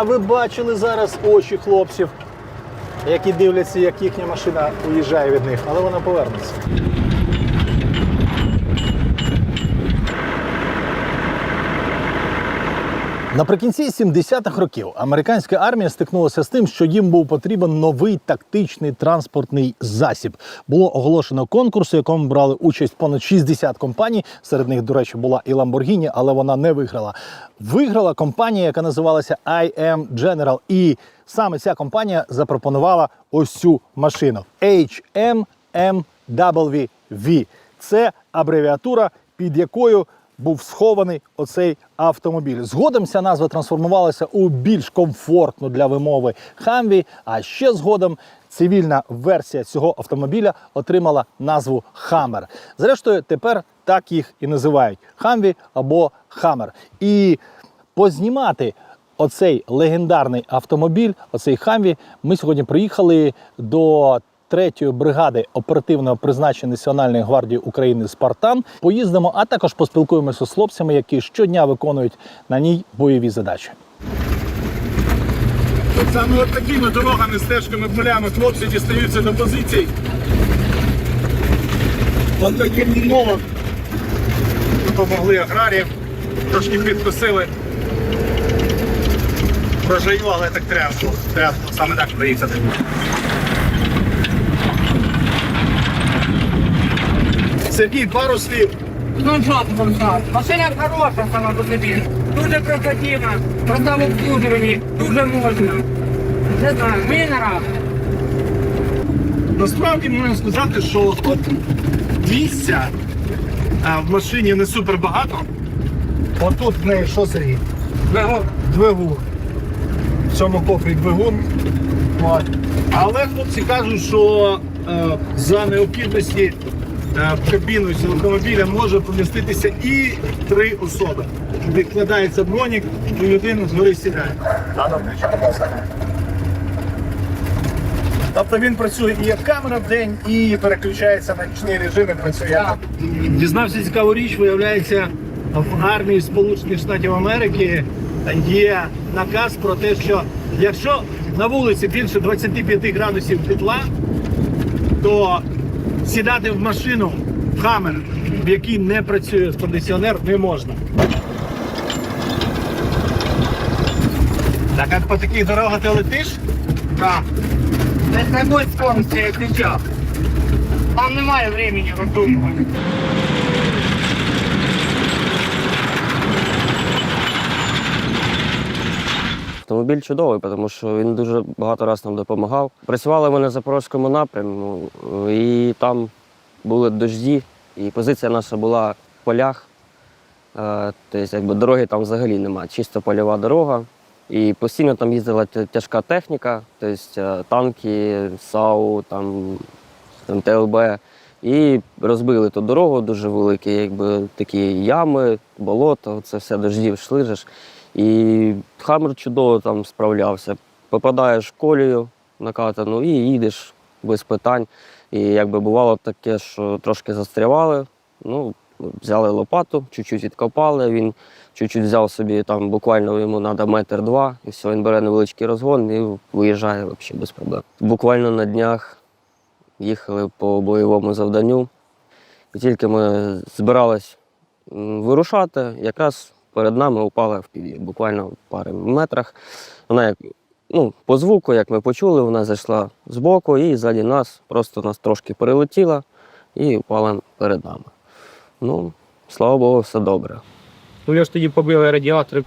А ви бачили зараз очі хлопців, які дивляться, як їхня машина уїжджає від них, але вона повернеться. Наприкінці 70-х років американська армія стикнулася з тим, що їм був потрібен новий тактичний транспортний засіб. Було оголошено конкурс, у якому брали участь понад 60 компаній. Серед них, до речі, була і Lamborghini, але вона не виграла. Виграла компанія, яка називалася IM General. І саме ця компанія запропонувала ось цю машину HMMWV. Це абревіатура, під якою був схований оцей автомобіль. Згодом ця назва трансформувалася у більш комфортну для вимови Хамві. А ще згодом цивільна версія цього автомобіля отримала назву Хаммер. Зрештою, тепер так їх і називають Хамві або Хаммер. І познімати оцей легендарний автомобіль, оцей Хамві, ми сьогодні приїхали до третьої бригади оперативного призначення Національної гвардії України Спартан. Поїздимо, а також поспілкуємося з хлопцями, які щодня виконують на ній бойові задачі. Саме от такими дорогами, стежками, полями хлопці дістаються до позицій. От таким умовам допомогли аграріям, трошки підкосили. Прожаю, але так треба. Треба саме так приїхати. Сергій, пару слів. Ну що сказати? Машина хороша сама по собі. Дуже прокатіна, проста в обслужуванні, дуже можна. Не знаю, мені нравиться. Насправді можна сказати, що от місця а, в машині не супер багато. Отут в неї що Сергій? Двигун. Двигун. В цьому кофрі двигун. От. Але хлопці кажуть, що е, за необхідності в кабіну цього автомобіля може поміститися і три особи. Відкладається бронік, і людина згори сідає. Тобто він працює і як камера в день, і переключається на нічний режим і працює. Дізнався цікаву річ, виявляється, в армії Сполучених Штатів Америки є наказ про те, що якщо на вулиці більше 25 градусів тепла, то сідати в машину в хамер, в якій не працює кондиціонер, не можна. Так а по таких дорогах ти летиш? Так. Не з такої скорості, як зараз. Там немає времени роздумувати. Автомобіль чудовий, тому що він дуже багато разів нам допомагав. Працювали ми на Запорозькому напрямку, і там були дожді, і позиція наша була в полях. Е, Тобто, якби дороги там взагалі немає, чисто польова дорога. І постійно там їздила тяжка техніка, тобто е, танки, САУ, там, там ТЛБ. І розбили ту дорогу дуже великі, якби такі ями, болото, це все дождів йшли. І Хаммер чудово там справлявся. Попадаєш в колію накатану і їдеш без питань. І якби бувало таке, що трошки застрявали, ну, взяли лопату, чуть-чуть відкопали, він чуть-чуть взяв собі там буквально йому треба метр два, і все, він бере невеличкий розгон і виїжджає взагалі без проблем. Буквально на днях їхали по бойовому завданню. І тільки ми збирались вирушати, якраз перед нами упала FPV, буквально в пари метрах. Вона як ну, по звуку, як ми почули, вона зайшла з боку і ззаді нас просто нас трошки перелетіла і впала перед нами. Ну, слава Богу, все добре. Ну, ж тоді побили радіатори.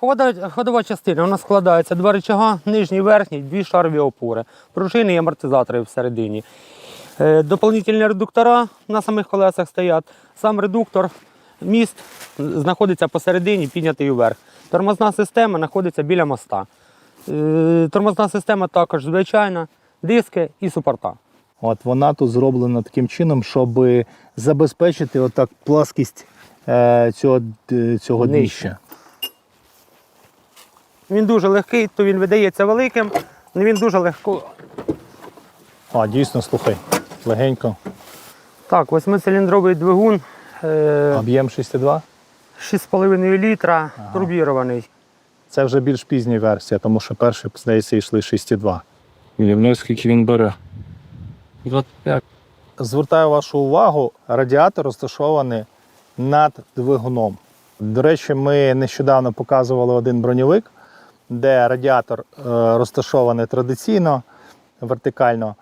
Ходова, ходова частина вона складається два рычага, нижній, верхній, дві шарові опори, пружини і амортизатори всередині. Е, дополнительні редуктора на самих колесах стоять. Сам редуктор, міст знаходиться посередині, піднятий вверх. Тормозна система знаходиться біля моста. Е, тормозна система також звичайна, диски і супорта. От вона тут зроблена таким чином, щоб забезпечити отак пласкість е, цього, цього дніща. Він дуже легкий, то він видається великим, але він дуже легко. А, дійсно, слухай, легенько. Так, восьмициліндровий двигун. Е, Об'єм 6,2. 6,5 літра, турбірований. Це вже більш пізня версія, тому що перші, здається, йшли 6,2. Рівно скільки він бере. 25. Звертаю вашу увагу, радіатор розташований над двигуном. До речі, ми нещодавно показували один броньовик, де радіатор е, розташований традиційно, вертикально.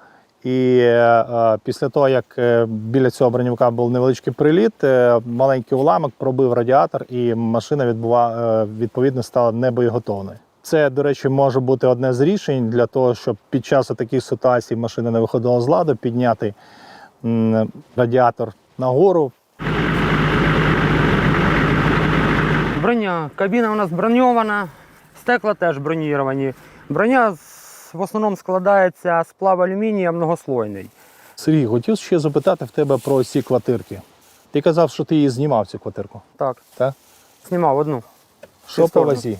І е, е, після того, як е, біля цього броньовика був невеличкий приліт, е, маленький уламок пробив радіатор, і машина відбува, е, відповідно стала небоєготовною. Це, до речі, може бути одне з рішень для того, щоб під час таких ситуацій машина не виходила з ладу, підняти м, радіатор нагору. Броня. Кабіна у нас броньована, стекла теж броніровані. Броня з- в основному складається з плав алюмінія многослойний. Сергій, хотів ще запитати в тебе про ці квартирки. Ти казав, що ти її знімав цю квартирку. Так, Так? знімав одну. Що по вазі?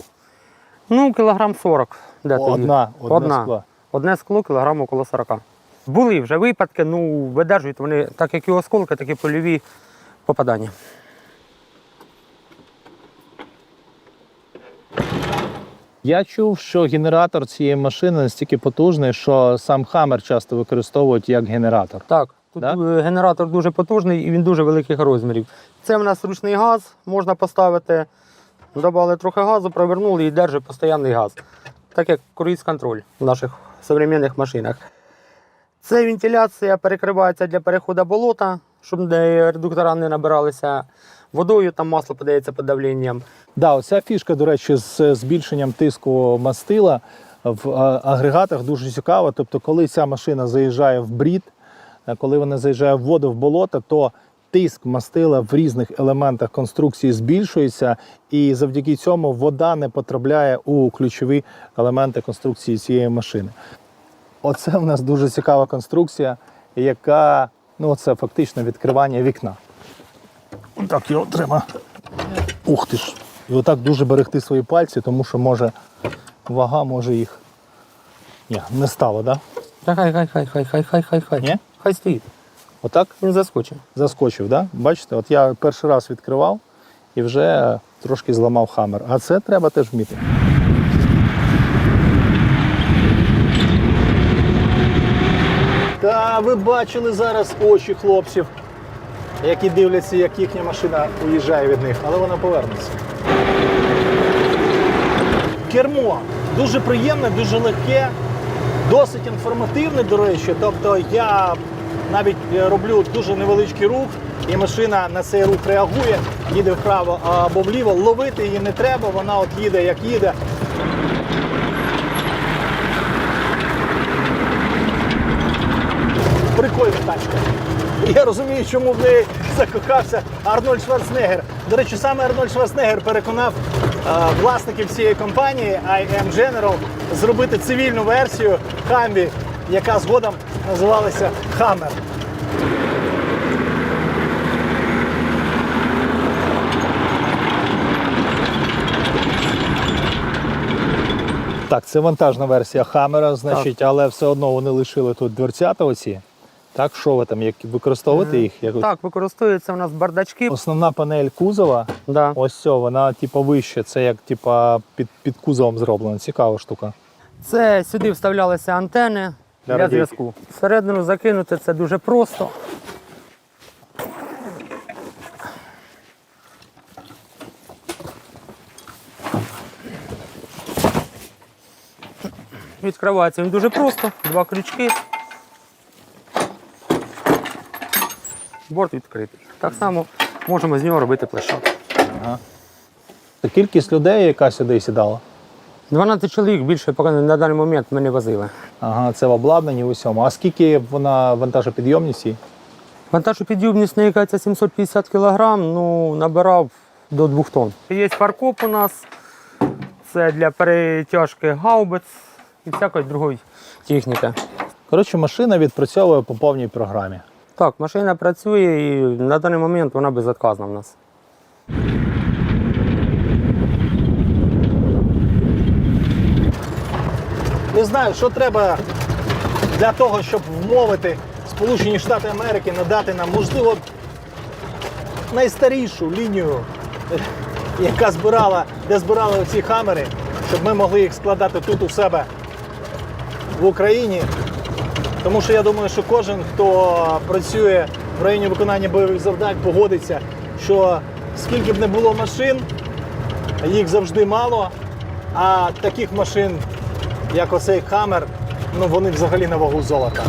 Ну, кілограм 40. Де тоді? Одна, одне Одна. скло. Одне скло кілограм около 40. Були вже випадки, ну, видержують вони так як і осколки, так і польові попадання. Я чув, що генератор цієї машини настільки потужний, що сам Хаммер часто використовують як генератор. Так, тут Да? е, генератор дуже потужний і він дуже великих розмірів. Це в нас ручний газ, можна поставити. Добавили трохи газу, провернули і держить постійний газ. Так як круїз-контроль в наших сучасних машинах. Це вентиляція перекривається для переходу болота, щоб редуктора не набиралися водою, там масло подається під давленням. Да, оця фішка, до речі, з збільшенням тиску мастила в агрегатах дуже цікава. Тобто, коли ця машина заїжджає в брід, е, коли вона заїжджає в воду в болото, то тиск мастила в різних елементах конструкції збільшується, і завдяки цьому вода не потрапляє у ключові елементи конструкції цієї машини. Оце в нас дуже цікава конструкція, яка ну, це фактично відкривання вікна. Так його треба. Ух ти ж. І отак дуже берегти свої пальці, тому що може вага може їх. Ні, не стало, так? Да? Хай, хай, хай, хай, хай, хай, хай, хай. Ні? Хай стоїть. Отак Він заскочив. заскочив, да? Бачите, от я перший раз відкривав і вже трошки зламав хамер. А це треба теж вміти. Та ви бачили зараз очі хлопців, які дивляться, як їхня машина уїжджає від них, але вона повернеться. Кермо дуже приємне, дуже легке, досить інформативне, до речі. Тобто я навіть е, роблю дуже невеличкий рух, і машина на цей рух реагує, їде вправо або вліво. Ловити її не треба, вона от їде, як їде. Прикольна тачка. Я розумію, чому в неї закохався Арнольд Шварценеггер. До речі, саме Арнольд Шварценеггер переконав е, власників цієї компанії IM General зробити цивільну версію Хамві, яка згодом називалася Hammer. Так, це вантажна версія Хаммера, значить, але все одно вони лишили тут дверцята оці. Так, що ви там, як використовувати їх? Як... Так, використовуються у нас бардачки. Основна панель кузова, Да. ось ця, вона типу вище, це як типу, під, під кузовом зроблено. Цікава штука. Це сюди вставлялися антени Для для, зв'язку. Всередину закинути це дуже просто. Відкривається він дуже просто, два крючки. Борт відкритий. Так само можемо з нього робити площадку. Це кількість людей, яка сюди сідала. 12 чоловік більше поки на даний момент ми не возили. Ага, це в обладнанні в усьому. А скільки вона вантажопідйомність? їй? Вантажопідйомність наїкається 750 кг, ну набирав до 2 тонн. Є фаркоп у нас, це для перетяжки гаубиць і всякої другої техніки. Коротше, машина відпрацьовує по повній програмі. Так, машина працює і на даний момент вона безотказна в нас. Не знаю, що треба для того, щоб вмовити Сполучені Штати Америки надати нам, можливо, найстарішу лінію яка збирала, де збирали оці хамери, щоб ми могли їх складати тут у себе в Україні. Тому що я думаю, що кожен, хто працює в районі виконання бойових завдань, погодиться, що скільки б не було машин, їх завжди мало. А таких машин, як оцей хамер, ну вони взагалі на вагу золота.